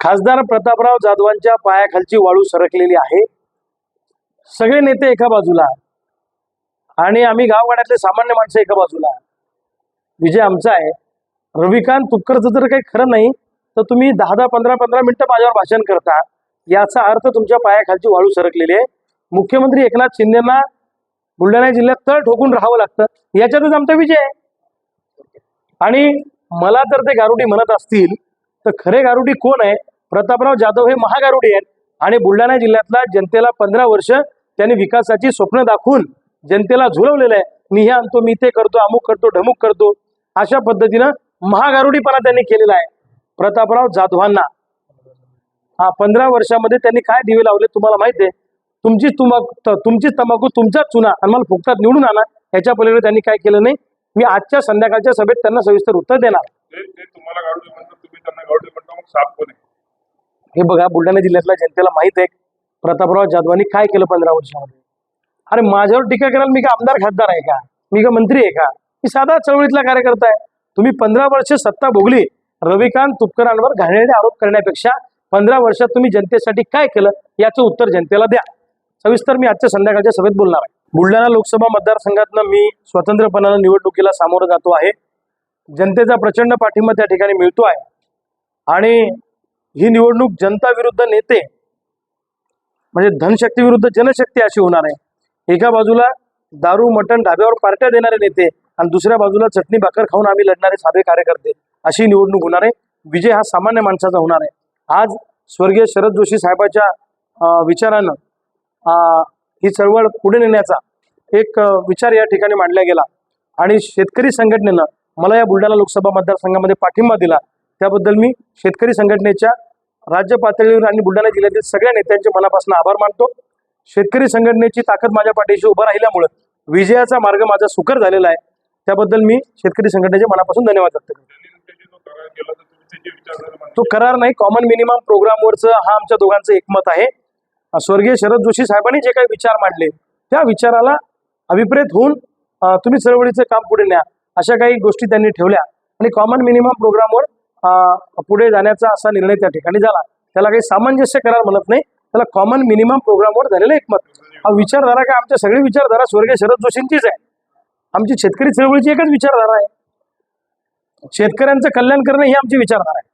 खासदार प्रतापराव जाधवांच्या पायाखालची वाळू सरकलेली आहे. सगळे नेते एका बाजूला. आणि आम्ही गावगाड्यातले सामान्य माणसं एका बाजूला. विजय आमचा आहे. रविकांत तुपकरचं जर काही खरं नाही तर तुम्ही दहा दहा पंधरा पंधरा मिनिटं माझ्यावर भाषण करता. याचा अर्थ तुमच्या पायाखालची वाळू सरकलेली आहे. मुख्यमंत्री एकनाथ शिंदेना बुलढाणा जिल्ह्यात तळ ठोकून राहावं लागतं. याच्यातच आमचा विजय आहे. आणि मला जर ते गारुडी म्हणत असतील तर खरे गारुडी कोण आहे? प्रतापराव जाधव हे महागारुडी आहेत. आणि बुलढाणा जिल्ह्यातला जनतेला पंधरा वर्ष त्यांनी विकासाची स्वप्न दाखवून जनतेला झुलवलेलं आहे. मी हे आणतो मी ते करतो अमुक करतो ढमुक करतो. अशा पद्धतीनं महागारुडीपणा त्यांनी केलेला आहे. प्रतापराव जाधवांना. हा पंधरा वर्षामध्ये त्यांनी काय दिवे लावले तुम्हाला माहिती आहे? तुमचीच तुंबाकू तुमचीच तंबाखू तुमचाच चुना आणि मला फुकटात निवडून आणा. याच्या पलीकडे त्यांनी काय केलं नाही? मी आजच्या संध्याकाळच्या सभेत त्यांना सविस्तर उत्तर देणार. हे बघा बुलढाणा जिल्ह्यातल्या जनतेला माहीत आहे प्रतापराव जाधवांनी काय केलं पंधरा वर्षामध्ये? अरे माझ्यावर टीका करायला मी का आमदार खासदार आहे का? मी का मंत्री आहे का? मी साधा चळवळीतला कार्यकर्ता आहे. तुम्ही पंधरा वर्ष सत्ता भोगली रविकांत तुपकरांवर घाणेरडे आरोप करण्यापेक्षा पंधरा वर्षात तुम्ही जनतेसाठी काय केलं याचं उत्तर जनतेला द्या. सविस्तर मी आजच्या संध्याकाळच्या सभेत बोलणार आहे. बुलढाणा लोकसभा मतदारसंघातनं मी स्वतंत्रपणानं निवडणुकीला सामोरं जातो आहे. जनतेचा प्रचंड पाठिंबा त्या ठिकाणी मिळतो आहे. आणि ही निवडणूक जनता विरुद्ध नेते म्हणजे धनशक्ती विरुद्ध जनशक्ती अशी होणार आहे. एका बाजूला दारू मटण ढाब्यावर पार्ट्या देणारे नेते आणि दुसऱ्या बाजूला चटणी भाकर खाऊन आम्ही लढणारे साधे कार्यकर्ते अशी निवडणूक होणार आहे. विजय हा सामान्य माणसाचा होणार आहे. आज स्वर्गीय शरद जोशी साहेबाच्या विचारानं ही चळवळ पुढे नेण्याचा एक विचार या ठिकाणी मांडला गेला. आणि शेतकरी संघटनेनं मला या बुलढाणा लोकसभा मतदारसंघामध्ये पाठिंबा दिला. त्याबद्दल मी शेतकरी संघटनेच्या राज्य पातळीवर आणि बुलढाणा जिल्ह्यातील सगळ्या नेत्यांचे मनापासून आभार मानतो. शेतकरी संघटनेची ताकद माझ्या पाठीशी उभं राहिल्यामुळं विजयाचा मार्ग माझा सुकर झालेला आहे. त्याबद्दल मी शेतकरी संघटनेचे मनापासून धन्यवाद व्यक्त करतो. तो करार नाही कॉमन मिनिमम प्रोग्रामवरचं हा आमच्या दोघांचं एकमत आहे. स्वर्गीय शरद जोशी साहेबांनी जे काही विचार मांडले त्या विचाराला अभिप्रेत होऊन तुम्ही चळवळीचं काम पुढे न्या अशा काही गोष्टी त्यांनी ठेवल्या. आणि कॉमन मिनिमम प्रोग्रामवर पुढे जाण्याचा असा निर्णय त्या ठिकाणी झाला. त्याला काही सामंजस्य करार म्हणत नाही. त्याला कॉमन मिनिमम प्रोग्रामवर झालेलं एकमत. हा विचारधारा काय? आमच्या सगळी विचारधारा स्वर्गीय शरद जोशींचीच आहे. आमची शेतकरी चळवळीची एकच विचारधारा आहे. शेतकऱ्यांचं कल्याण करणं ही आमची विचारधारा आहे.